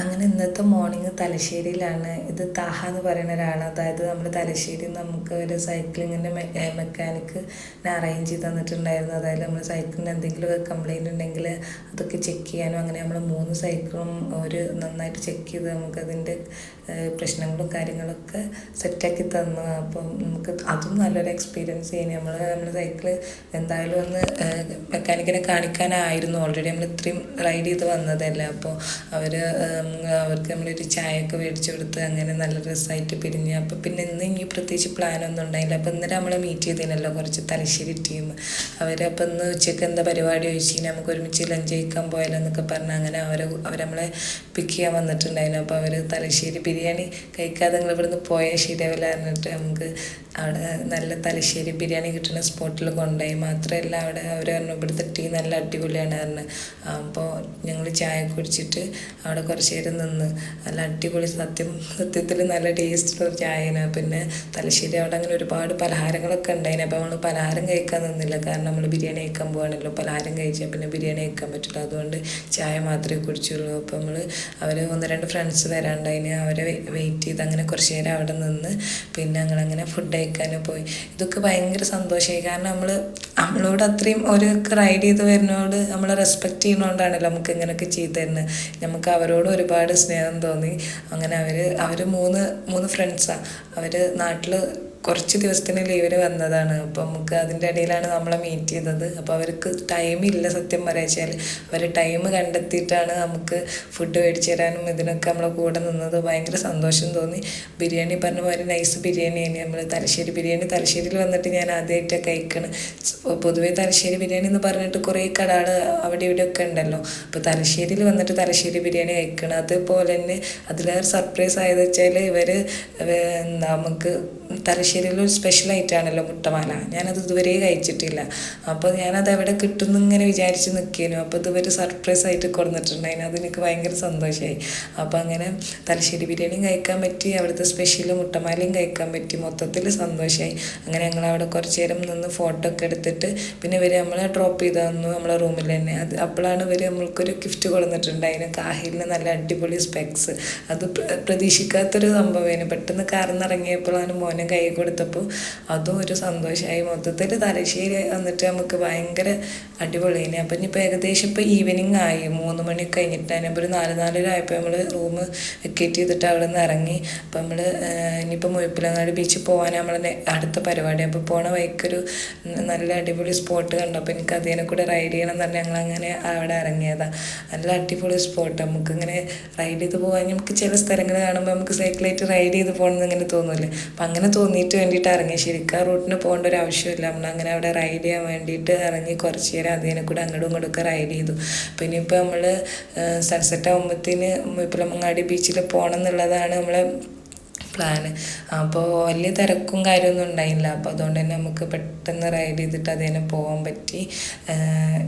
അങ്ങനെ ഇന്നത്തെ മോർണിംഗ് തലശ്ശേരിയിലാണ് ഇത് താഹ എന്ന് പറയുന്ന ഒരാളാണ് അതായത് നമ്മൾ തലശ്ശേരി നമുക്ക് ഒരു സൈക്ലിങ്ങിന്റെ മെക്കാനിക്ക് അറേഞ്ച് ചെയ്ത് തന്നിട്ടുണ്ടായിരുന്നു. അതായത് നമ്മൾ സൈക്കിളിന് എന്തെങ്കിലുമൊക്കെ കംപ്ലൈന്റ് ഉണ്ടെങ്കിൽ അതൊക്കെ ചെക്ക് ചെയ്യാനും അങ്ങനെ നമ്മൾ മൂന്ന് സൈക്കിളും ഒരു നന്നായിട്ട് ചെക്ക് ചെയ്ത് നമുക്കതിന്റെ പ്രശ്നങ്ങളും കാര്യങ്ങളൊക്കെ സെറ്റാക്കി തന്നു. അപ്പം നമുക്ക് അതും നല്ലൊരു എക്സ്പീരിയൻസ് ചെയ്യുന്നത് നമ്മൾ നമ്മൾ സൈക്കിൾ എന്തായാലും ഒന്ന് മെക്കാനിക്കിനെ കാണിക്കാനായിരുന്നു. ഓൾറെഡി നമ്മൾ ഇത്രയും റൈഡ് ചെയ്ത് വന്നതല്ലേ. അപ്പോൾ അവർ അവർക്ക് നമ്മളൊരു ചായയൊക്കെ മേടിച്ചു കൊടുത്ത് അങ്ങനെ നല്ല രസമായിട്ട് പിരിഞ്ഞ്. അപ്പോൾ പിന്നെ ഇന്ന് ഇനി പ്രത്യേകിച്ച് പ്ലാനൊന്നും ഉണ്ടായില്ല. അപ്പോൾ ഇന്നലെ നമ്മളെ മീറ്റ് ചെയ്തതിനല്ലോ കുറച്ച് തലശ്ശേരി ടീം അവരപ്പോൾ ഇന്ന് ഉച്ചയ്ക്ക് എന്താ പരിപാടി ചോദിച്ചു നമുക്ക് ഒരുമിച്ച് ലഞ്ച് കഴിക്കാൻ പോയാലോ എന്നൊക്കെ പറഞ്ഞ് അങ്ങനെ അവർ അവർ നമ്മളെ പിക്ക് ചെയ്യാൻ വന്നിട്ടുണ്ടായിരുന്നു. അപ്പോൾ അവർ തലശ്ശേരി ബിരിയാണി കഴിക്കാതെ നിങ്ങൾ ഇവിടുന്ന് പോയാൽ ശരിയാവില്ല പറഞ്ഞിട്ട് നമുക്ക് അവിടെ നല്ല തലശ്ശേരി ബിരിയാണി കിട്ടുന്ന സ്പോട്ടിൽ കൊണ്ടുപോയി. മാത്രമല്ല അവിടെ അവർ പറഞ്ഞു ഇവിടുത്തെ ടീ നല്ല അടിപൊളിയാണ് പറഞ്ഞു. അപ്പോൾ ഞങ്ങൾ ചായ കുടിച്ചിട്ട് അവിടെ കുറച്ച് നേരം നിന്ന്. നല്ല അടിപൊളി സത്യം സത്യത്തിൽ നല്ല ടേസ്റ്റുള്ള ഒരു ചായയാണ്. പിന്നെ തലശ്ശേരി അവിടെ അങ്ങനെ ഒരുപാട് പലഹാരങ്ങളൊക്കെ ഉണ്ടായിന്. അപ്പോൾ നമ്മൾ പലഹാരം കഴിക്കാൻ നിന്നില്ല. കാരണം നമ്മൾ ബിരിയാണി കഴിക്കാൻ പോകുകയാണല്ലോ പലഹാരം കഴിച്ചാൽ പിന്നെ ബിരിയാണി കഴിക്കാൻ പറ്റില്ല. അതുകൊണ്ട് ചായ മാത്രമേ കുടിച്ചുള്ളൂ. അപ്പോൾ നമ്മൾ അവർ ഒന്ന് രണ്ട് ഫ്രണ്ട്സ് വരാണ്ടായിന്. അവരെ വെയിറ്റ് ചെയ്ത് അങ്ങനെ കുറച്ച് നേരം അവിടെ നിന്ന് പിന്നെ ഞങ്ങളങ്ങനെ ഫുഡ് കഴിക്കാനും പോയി. ഇതൊക്കെ ഭയങ്കര സന്തോഷമായി. കാരണം നമ്മൾ നമ്മളോട് അത്രയും ഒരു റൈഡ് ചെയ്ത് വരുന്നോട് നമ്മൾ റെസ്പെക്റ്റ് ചെയ്യുന്നതുകൊണ്ടാണല്ലോ നമുക്ക് ഇങ്ങനെയൊക്കെ ചെയ്തു തരുന്നത് നമുക്ക് അവരോട് ഒരുപാട് സ്നേഹം തോന്നി. അങ്ങനെ അവർ അവർ മൂന്ന് മൂന്ന് ഫ്രണ്ട്സാണ് അവർ നാട്ടിൽ കുറച്ച് ദിവസത്തിന് ലീവിന് വന്നതാണ്. അപ്പം നമുക്ക് അതിന്റെ ഇടയിലാണ് നമ്മളെ മീറ്റ് ചെയ്തത്. അപ്പോൾ അവർക്ക് ടൈമില്ല സത്യം പറയാച്ചാൽ അവർ ടൈം കണ്ടെത്തിയിട്ടാണ് നമുക്ക് ഫുഡ് മേടിച്ചു തരാനും ഇതിനൊക്കെ നമ്മളെ കൂടെ നിന്നത്. ഭയങ്കര സന്തോഷം തോന്നി. ബിരിയാണി പറഞ്ഞ പോലെ നൈസ് ബിരിയാണിയാണ് നമ്മൾ തലശ്ശേരി ബിരിയാണി തലശ്ശേരിയിൽ വന്നിട്ട് ഞാൻ ആദ്യമായിട്ട് കഴിക്കണം. പൊതുവേ തലശ്ശേരി ബിരിയാണി എന്ന് പറഞ്ഞിട്ട് കുറേ കടകൾ അവിടെ ഇവിടെ ഒക്കെ ഉണ്ടല്ലോ. അപ്പോൾ തലശ്ശേരിയിൽ വന്നിട്ട് തലശ്ശേരി ബിരിയാണി കഴിക്കണം. അതുപോലെ തന്നെ അതിലേറെ സർപ്രൈസ് ആയത് വെച്ചാൽ ഇവർ നമുക്ക് തലശ്ശേരിയിൽ ഒരു സ്പെഷ്യൽ ആയിട്ടാണല്ലോ മുട്ടമാല. ഞാനത് ഇതുവരെ കഴിച്ചിട്ടില്ല. അപ്പോൾ ഞാനത് എവിടെ കിട്ടുമെന്ന് ഇങ്ങനെ വിചാരിച്ച് നിൽക്കേനു അപ്പോൾ ഇതുവരെ സർപ്രൈസ് ആയിട്ട് കൊടുത്തിട്ടുണ്ടായിരുന്നു അത് എനിക്ക് ഭയങ്കര സന്തോഷമായി അപ്പോൾ അങ്ങനെ തലശ്ശേരി ബിരിയാണിയും കഴിക്കാൻ പറ്റി അവിടുത്തെ സ്പെഷ്യൽ മുട്ടമാലയും കഴിക്കാൻ പറ്റി. മൊത്തത്തിൽ സന്തോഷമായി അങ്ങനെ ഞങ്ങൾ അവിടെ കുറച്ച് നേരം നിന്ന് ഫോട്ടോ ഒക്കെ എടുത്തിട്ട് പിന്നെ ഇവർ നമ്മളെ ഡ്രോപ്പ് ചെയ്ത് തന്നു നമ്മളെ റൂമിൽ തന്നെ. അത് അപ്പോഴാണ് ഇവർ നമ്മൾക്കൊരു ഗിഫ്റ്റ് കൊടുത്തിട്ടുണ്ടായിരുന്നു കാഹിലിന് നല്ല അടിപൊളി സ്പെക്സ് അത് പ്രതീക്ഷിക്കാത്തൊരു സംഭവമായിരുന്നു പെട്ടെന്ന് കാർന്നിറങ്ങിയപ്പോഴാണ് മോൻ മോനെ കൈ കൊടുത്തപ്പോൾ അതും ഒരു സന്തോഷമായി മൊത്തത്തിൽ തലശ്ശേരി വന്നിട്ട് നമുക്ക് ഭയങ്കര അടിപൊളിയായി അപ്പം ഇനിയിപ്പോൾ ഏകദേശം ഇപ്പോൾ ഈവനിങ് ആയി. മൂന്ന് മണി കഴിഞ്ഞിട്ടാണ് അപ്പോൾ ഒരു നാല് നാലര ആയപ്പോൾ നമ്മൾ റൂം വെക്കേറ്റ് ചെയ്തിട്ട് അവിടെ നിന്ന് ഇറങ്ങി. അപ്പം നമ്മൾ ഇനിയിപ്പോൾ മുഴപ്പിലങ്ങാട് ബീച്ചിൽ പോകാൻ നമ്മൾ അടുത്ത പരിപാടി. അപ്പോൾ പോണ വഴിക്കൊരു നല്ല അടിപൊളി സ്പോട്ട് കണ്ടു. അപ്പോൾ എനിക്ക് അതിനെ കൂടെ റൈഡ് ചെയ്യണം എന്ന് പറഞ്ഞാൽ ഞങ്ങൾ അങ്ങനെ അവിടെ ഇറങ്ങിയതാണ് നല്ല അടിപൊളി സ്പോട്ട് നമുക്കിങ്ങനെ റൈഡ് ചെയ്ത് പോകാൻ നമുക്ക് ചില സ്ഥലങ്ങൾ കാണുമ്പോൾ നമുക്ക് സൈക്കിളായിട്ട് റൈഡ് ചെയ്ത് പോകണമെന്ന് ഇങ്ങനെ തോന്നില്ലേ? അപ്പം അങ്ങനെ തോന്നിയിട്ട് വേണ്ടിയിട്ട് ഇറങ്ങി. ശരിക്കും റൂട്ടിന് പോകേണ്ട ഒരു ആവശ്യമില്ല. നമ്മൾ അങ്ങനെ അവിടെ റൈഡ് ചെയ്യാൻ വേണ്ടിയിട്ട് ഇറങ്ങി കുറച്ച് നേരം അതിനെ കൂടെ അങ്ങോട്ടും ഇങ്ങോട്ടും ഒക്കെ റൈഡ് ചെയ്തു. പിന്നെ ഇപ്പോൾ നമ്മൾ സൺസെറ്റ് ആകുമ്പോഴത്തേന് മുപ്പിലമങ്ങാടി ബീച്ചിൽ പോകണം എന്നുള്ളതാണ് നമ്മളെ പ്ലാന് അപ്പോൾ വലിയ തിരക്കും കാര്യമൊന്നും ഉണ്ടായില്ല. അപ്പോൾ അതുകൊണ്ട് തന്നെ നമുക്ക് പെട്ടെന്ന് റൈഡ് ചെയ്തിട്ട് അതിനെ പോകാൻ പറ്റി.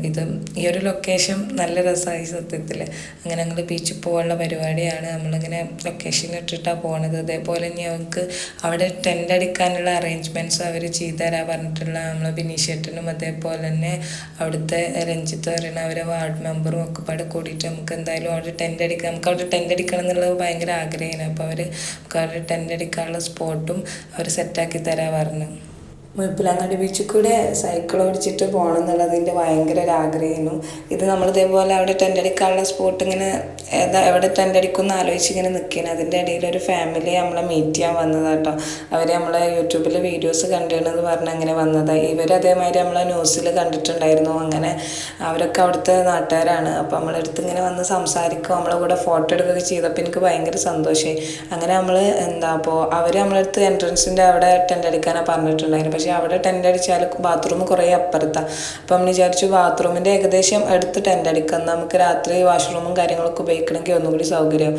ഇത് ഈ ഒരു ലൊക്കേഷൻ നല്ല രസമായി സത്യത്തിൽ അങ്ങനെ ഞങ്ങൾ ബീച്ചിൽ പോകാനുള്ള പരിപാടിയാണ്. നമ്മളിങ്ങനെ ലൊക്കേഷൻ ഇട്ടിട്ടാണ് പോണത്. അതേപോലെ ഞങ്ങൾക്ക് അവിടെ ടെന്റ് അടിക്കാനുള്ള അറേഞ്ച്മെന്റ്സ് അവർ ചെയ്തു തരാൻ പറഞ്ഞിട്ടുള്ള നമ്മളെ ബിനീഷേട്ടനും അതേപോലെ തന്നെ അവിടുത്തെ രഞ്ജിത്ത് പറയുന്ന അവരെ വാർഡ് മെമ്പറും ഒക്കെ പാടെ കൂടിയിട്ട് നമുക്ക് എന്തായാലും അവിടെ ടെന്റ് അടിക്കാം. നമുക്ക് അവിടെ ടെന്റ് അടിക്കണം എന്നുള്ളത് ഭയങ്കര ആഗ്രഹമാണ്. അപ്പോൾ അവർ നമുക്ക് അവിടെ ടെന്റ് സ്പോട്ടും അവർ സെറ്റാക്കി തരാൻ പറഞ്ഞു. മുഴപ്പിലങ്ങാടി ബീച്ചിൽ കൂടെ സൈക്കിൾ ഓടിച്ചിട്ട് പോകണം എന്നുള്ളതിന്റെ ഭയങ്കര ഒരു ആഗ്രഹമായിരുന്നു. ഇത് നമ്മൾ ഇതേപോലെ അവിടെ ടെന്റ് അടിക്കാനുള്ള സ്പോട്ട് ഇങ്ങനെ ഏതാ എവിടെ ടെന്റ് അടിക്കുമെന്ന് ആലോചിച്ച് ഇങ്ങനെ നിൽക്കുകയാണ് അതിന്റെ ഇടയിൽ ഒരു ഫാമിലി നമ്മളെ മീറ്റ് ചെയ്യാൻ വന്നതാണ് കേട്ടോ അവർ നമ്മളെ യൂട്യൂബിൽ വീഡിയോസ് കണ്ടിരുന്നത് പറഞ്ഞ് അങ്ങനെ വന്നതാണ് ഇവർ അതേമാതിരി നമ്മളെ ന്യൂസിൽ കണ്ടിട്ടുണ്ടായിരുന്നു. അങ്ങനെ അവരൊക്കെ അവിടുത്തെ നാട്ടുകാരാണ്. അപ്പോൾ നമ്മളെടുത്ത് ഇങ്ങനെ വന്ന് സംസാരിക്കും. നമ്മളെ കൂടെ ഫോട്ടോ എടുക്കുകയൊക്കെ ചെയ്തപ്പോൾ എനിക്ക് ഭയങ്കര സന്തോഷമായി അങ്ങനെ നമ്മൾ എന്താ അപ്പോൾ അവർ നമ്മളെടുത്ത് എൻട്രൻസിന്റെ അവിടെ ടെന്റ് അടിക്കാനാണ് പറഞ്ഞിട്ടുണ്ടായിരുന്നു. പക്ഷേ അവിടെ ടെന്റ് അടിച്ചാൽ ബാത്റൂം കുറേ അപ്പുറത്താണ് അപ്പം നമ്മൾ വിചാരിച്ചു ബാത്റൂമിന്റെ ഏകദേശം അടുത്ത് ടെന്റ് അടിക്കാം. നമുക്ക് രാത്രി വാഷ്റൂമും കാര്യങ്ങളൊക്കെ ഉപയോഗിക്കണമെങ്കിൽ ഒന്നും കൂടി സൗകര്യം.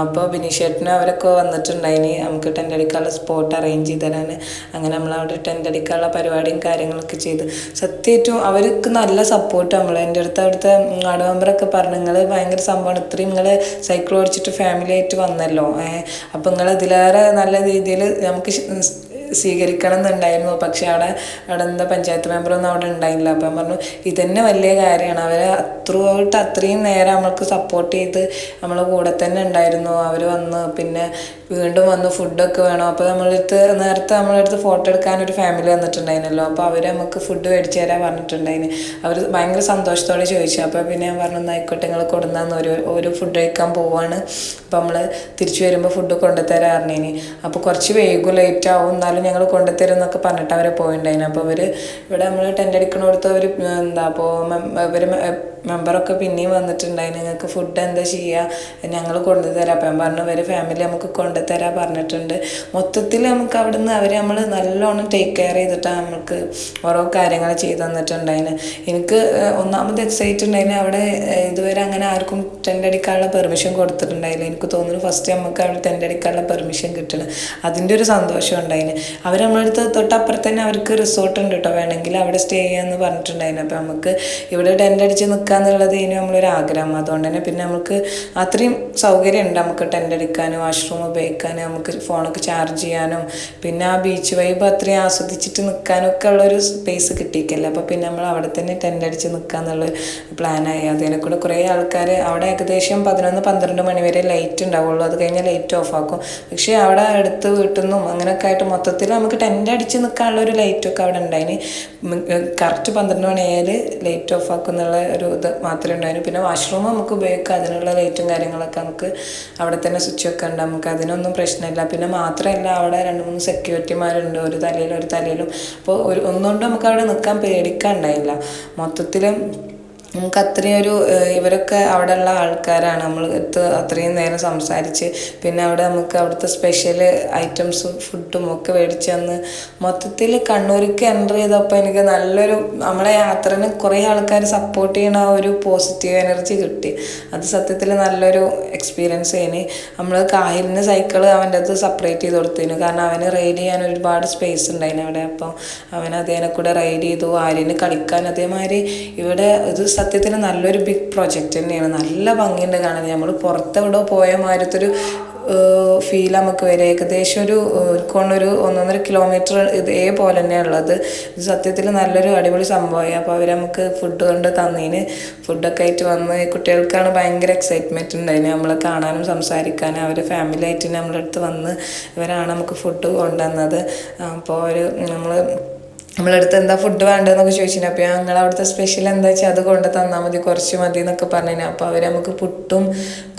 അപ്പോൾ ബിനീഷേട്ടനും അവരൊക്കെ വന്നിട്ടുണ്ടായിനി. നമുക്ക് ടെന്റ് അടിക്കാനുള്ള സ്പോട്ട് അറേഞ്ച് ചെയ്ത് തരാൻ അങ്ങനെ നമ്മൾ അവിടെ ടെന്റ് അടിക്കാനുള്ള പരിപാടിയും കാര്യങ്ങളൊക്കെ ചെയ്ത്. സത്യമായിട്ടും അവർക്ക് നല്ല സപ്പോർട്ട് നമ്മൾ എന്റെ അടുത്ത് അവിടുത്തെ വാർഡ് മെമ്പറൊക്കെ പറഞ്ഞു നിങ്ങൾ ഭയങ്കര സംഭവമാണ്. ഇത്രയും നിങ്ങൾ സൈക്കിൾ ഓടിച്ചിട്ട് ഫാമിലി ആയിട്ട് വന്നല്ലോ. ഏഹ് അപ്പം നിങ്ങൾ ഇതിലേറെ നല്ല രീതിയിൽ നമുക്ക് സ്വീകരിക്കണം എന്നുണ്ടായിരുന്നു പക്ഷെ അവിടെ അവിടെ എന്താ പഞ്ചായത്ത് മെമ്പറൊന്നും അവിടെ ഉണ്ടായില്ല അപ്പം പറഞ്ഞു ഇതന്നെ വലിയ കാര്യമാണ്. അവർ അത്രയോട്ട് അത്രയും നേരം നമ്മൾക്ക് സപ്പോർട്ട് ചെയ്ത് നമ്മളെ കൂടെ തന്നെ ഉണ്ടായിരുന്നു. അവർ വന്ന് പിന്നെ വീണ്ടും വന്ന് ഫുഡൊക്കെ വേണം. അപ്പോൾ നമ്മളടുത്ത് നേരത്തെ നമ്മളടുത്ത് ഫോട്ടോ എടുക്കാൻ ഒരു ഫാമിലി വന്നിട്ടുണ്ടായിരുന്നല്ലോ. അപ്പോൾ അവർ നമുക്ക് ഫുഡ് മേടിച്ച് തരാൻ പറഞ്ഞിട്ടുണ്ടായിന് അവർ ഭയങ്കര സന്തോഷത്തോടെ ചോദിച്ചു. അപ്പോൾ പിന്നെ ഞാൻ പറഞ്ഞു "എന്നാ ആയിക്കോട്ടെ നിങ്ങൾ കൊടുന്നാന്ന് ഒരു ഒരു ഫുഡ് കഴിക്കാൻ പോവാണ്. അപ്പോൾ നമ്മൾ തിരിച്ചു വരുമ്പോൾ ഫുഡ് കൊണ്ടുതരാൻ പറഞ്ഞിനി. അപ്പോൾ കുറച്ച് വൈകും ലേറ്റ് ആവും. എന്നാലും ഞങ്ങൾ കൊണ്ടുത്തരും എന്നൊക്കെ പറഞ്ഞിട്ട് അവരെ പോയിണ്ടായിന്. അപ്പോൾ അവർ ഇവിടെ നമ്മൾ ടെന്റ് അടിക്കണോടത്ത് അവർ എന്താ അപ്പോൾ ഇവർ മെമ്പറൊക്കെ പിന്നെയും വന്നിട്ടുണ്ടായി നിങ്ങൾക്ക് ഫുഡ് എന്താ ചെയ്യുക ഞങ്ങൾ കൊണ്ടുതരാം. അപ്പം പറഞ്ഞു ഇവർ ഫാമിലി നമുക്ക് കൊണ്ടുതരാൻ പറഞ്ഞിട്ടുണ്ട്. മൊത്തത്തിൽ നമുക്ക് അവിടെ നിന്ന് അവർ നമ്മൾ നല്ലോണം ടേക്ക് കെയർ ചെയ്തിട്ടാണ് നമുക്ക് ഓരോ കാര്യങ്ങൾ ചെയ്ത് തന്നിട്ടുണ്ടായിന്. എനിക്ക് ഒന്നാമത് എക്സൈറ്റ് ഉണ്ടായിന്. അവിടെ ഇതുവരെ അങ്ങനെ ആർക്കും ടെന്റ് അടിക്കാനുള്ള പെർമിഷൻ കൊടുത്തിട്ടുണ്ടായില്ല. എനിക്ക് തോന്നുന്നു ഫസ്റ്റ് നമുക്ക് അവിടെ ടെന്റ് അടിക്കാനുള്ള പെർമിഷൻ കിട്ടണം. അതിന്റെ ഒരു സന്തോഷം ഉണ്ടായിന്. അവർ നമ്മളടുത്ത് തൊട്ടപ്പുറത്ത് തന്നെ അവർക്ക് റിസോർട്ട് ഉണ്ട് കേട്ടോ വേണമെങ്കിൽ അവിടെ സ്റ്റേ ചെയ്യാമെന്ന് പറഞ്ഞിട്ടുണ്ടായിരുന്നു. അപ്പോൾ നമുക്ക് ഇവിടെ ടെന്റ് അടിച്ച് നിൽക്കുക എന്നുള്ളത് ഇനി നമ്മളൊരു ആഗ്രഹം അതുകൊണ്ട് തന്നെ പിന്നെ നമുക്ക് അത്രയും സൗകര്യം ഉണ്ട് നമുക്ക് ടെന്റ് അടിക്കാനും വാഷ്റൂം ഉപയോഗിക്കാനും നമുക്ക് ഫോണൊക്കെ ചാർജ് ചെയ്യാനും. പിന്നെ ആ ബീച്ച് വൈബ് അത്രയും ആസ്വദിച്ചിട്ട് നിൽക്കാനും ഒക്കെ ഉള്ളൊരു സ്പേസ് കിട്ടിയിട്ടില്ല. അപ്പോൾ പിന്നെ നമ്മൾ അവിടെ തന്നെ ടെന്റ് അടിച്ച് നിൽക്കുക എന്നുള്ള പ്ലാനായി അതിനെ കൂടെ കുറേ ആൾക്കാർ അവിടെ ഏകദേശം പതിനൊന്ന് പന്ത്രണ്ട് മണി വരെ ലൈറ്റ് ഉണ്ടാവുള്ളൂ. അത് കഴിഞ്ഞാൽ ലൈറ്റ് ഓഫ് ആക്കും. പക്ഷേ അവിടെ അടുത്ത് വീട്ടിൽ നിന്നും അങ്ങനെയൊക്കെ ആയിട്ട് മൊത്തത്തിൽ നമുക്ക് ടെന്റ് അടിച്ച് നിൽക്കാനുള്ള ഒരു ലൈറ്റ് ഒക്കെ അവിടെ ഉണ്ടായിന്. കറക്റ്റ് പന്ത്രണ്ട് മണിയായാൽ ലൈറ്റ് ഓഫ് ആക്കും എന്നുള്ള ഒരു ഇത് മാത്രമേ ഉണ്ടായിരുന്നു പിന്നെ വാഷ്റൂം നമുക്ക് ഉപയോഗിക്കാം. അതിനുള്ള ലൈറ്റും കാര്യങ്ങളൊക്കെ നമുക്ക് അവിടെ തന്നെ സ്വിച്ച് ഒക്കെ ഉണ്ട് നമുക്ക് അതിനൊന്നും പ്രശ്നമില്ല. പിന്നെ മാത്രമല്ല അവിടെ രണ്ട് മൂന്ന് സെക്യൂരിറ്റിമാരുണ്ട് ഒരു തലയിലും ഒരു തലയിലും. അപ്പോൾ ഒരു ഒന്നുകൊണ്ട് നമുക്ക് അവിടെ നിൽക്കാൻ പേടിക്കാൻ ഉണ്ടായില്ല. മൊത്തത്തിൽ നമുക്ക് അത്രയും ഒരു ഇവരൊക്കെ അവിടെയുള്ള ആൾക്കാരാണ്. നമ്മൾ എത്ത് അത്രയും നേരം സംസാരിച്ച് പിന്നെ അവിടെ നമുക്ക് അവിടുത്തെ സ്പെഷ്യൽ ഐറ്റംസും ഫുഡും ഒക്കെ മേടിച്ച് തന്ന് മൊത്തത്തിൽ കണ്ണൂർക്ക് എന്റർ ചെയ്തപ്പോൾ എനിക്ക് നല്ലൊരു നമ്മളെ യാത്രന് കുറേ ആൾക്കാർ സപ്പോർട്ട് ചെയ്യണ ആ ഒരു പോസിറ്റീവ് എനർജി കിട്ടി. അത് സത്യത്തിൽ നല്ലൊരു എക്സ്പീരിയൻസ് ആയിന് നമ്മൾ കാഹിലിന് സൈക്കിൾ അവന്റെ അത് സെപ്പറേറ്റ് ചെയ്ത് കൊടുത്തിരുന്നു കാരണം അവന് റൈഡ് ചെയ്യാൻ ഒരുപാട് സ്പേസ് ഉണ്ടായിരുന്നു അവിടെ. അപ്പോൾ അവൻ അതേനെ കൂടെ റൈഡ് ചെയ്തു. ആര്യന് കളിക്കാൻ അതേമാതിരി ഇവിടെ ഇത് സത്യത്തിൽ നല്ലൊരു ബിഗ് പ്രൊജക്റ്റ് തന്നെയാണ്. നല്ല ഭംഗിയുണ്ട് കാണാൻ. നമ്മൾ പുറത്തെവിടെ പോയ മാരത്തൊരു ഫീൽ നമുക്ക് വരെ. ഏകദേശം ഒരു കൊണ്ടൊരു ഒന്നൊന്നര കിലോമീറ്റർ ഇതേപോലെ തന്നെയാണ് ഉള്ളത്. സത്യത്തിൽ നല്ലൊരു അടിപൊളി സംഭവമായി. അപ്പോൾ അവർ നമുക്ക് ഫുഡ് കൊണ്ട് തന്നതിന് ഫുഡൊക്കെ ആയിട്ട് വന്ന് കുട്ടികൾക്കാണ് ഭയങ്കര എക്സൈറ്റ്മെന്റ് ഉണ്ടായിന് നമ്മളെ കാണാനും സംസാരിക്കാനും അവർ ഫാമിലി ആയിട്ട് നമ്മളെ അടുത്ത് വന്ന് ഇവരാണ് നമുക്ക് ഫുഡ് കൊണ്ടുവന്നത്. അപ്പോൾ അവർ നമ്മൾ നമ്മളടുത്ത് എന്താ ഫുഡ് വേണ്ടതെന്നൊക്കെ ചോദിച്ചിന്. അപ്പോൾ ഞങ്ങൾ അവിടുത്തെ സ്പെഷ്യൽ എന്താ വെച്ചാൽ അത് കൊണ്ട് തന്നാൽ മതി കുറച്ച് മതി എന്നൊക്കെ പറഞ്ഞു അപ്പോൾ അവർ നമുക്ക് പുട്ടും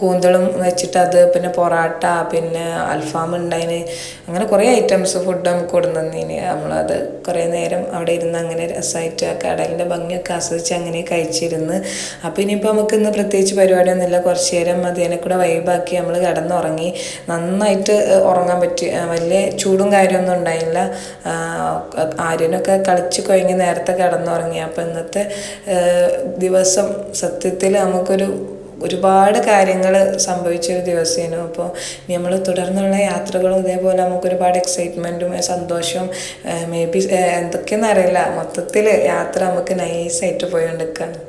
കൂന്തളും വെച്ചിട്ട് അത് പിന്നെ പൊറാട്ട പിന്നെ അൽഫാം ഉണ്ടായിന്. അങ്ങനെ കുറേ ഐറ്റംസ് ഫുഡ് നമുക്ക് കൊടുന്നു തന്നീന്. നമ്മളത് കുറേ നേരം അവിടെ ഇരുന്ന് അങ്ങനെ രസമായിട്ട് ആ കടലിന്റെ ഭംഗിയൊക്കെ ആസ്വദിച്ച് അങ്ങനെ കഴിച്ചിരുന്ന്. അപ്പോൾ ഇനിയിപ്പോൾ നമുക്ക് ഇന്ന് പ്രത്യേകിച്ച് പരിപാടിയൊന്നുമില്ല. കുറച്ച് നേരം അതിനെ കൂടെ വൈബാക്കി നമ്മൾ കിടന്നുറങ്ങി. നന്നായിട്ട് ഉറങ്ങാൻ പറ്റി. വലിയ ചൂടും കാര്യമൊന്നും ഉണ്ടായില്ല. ആഹ്, ആര്യനൊക്കെ കളിച്ച് കഴിഞ്ഞ് നേരത്തെ കിടന്നുറങ്ങി. അപ്പോൾ ഇന്നത്തെ ദിവസം സത്യത്തിൽ നമുക്കൊരു ഒരുപാട് കാര്യങ്ങൾ സംഭവിച്ചൊരു ദിവസമായിരുന്നു അപ്പോൾ നമ്മൾ തുടർന്നുള്ള യാത്രകളും ഇതേപോലെ നമുക്ക് ഒരുപാട് എക്സൈറ്റ്മെന്റും സന്തോഷവും മേ ബി എന്തൊക്കെയെന്ന് അറിയില്ല മൊത്തത്തിൽ യാത്ര നമുക്ക് നൈസായിട്ട് പോയി കൊണ്ടിരിക്കുകയാണ്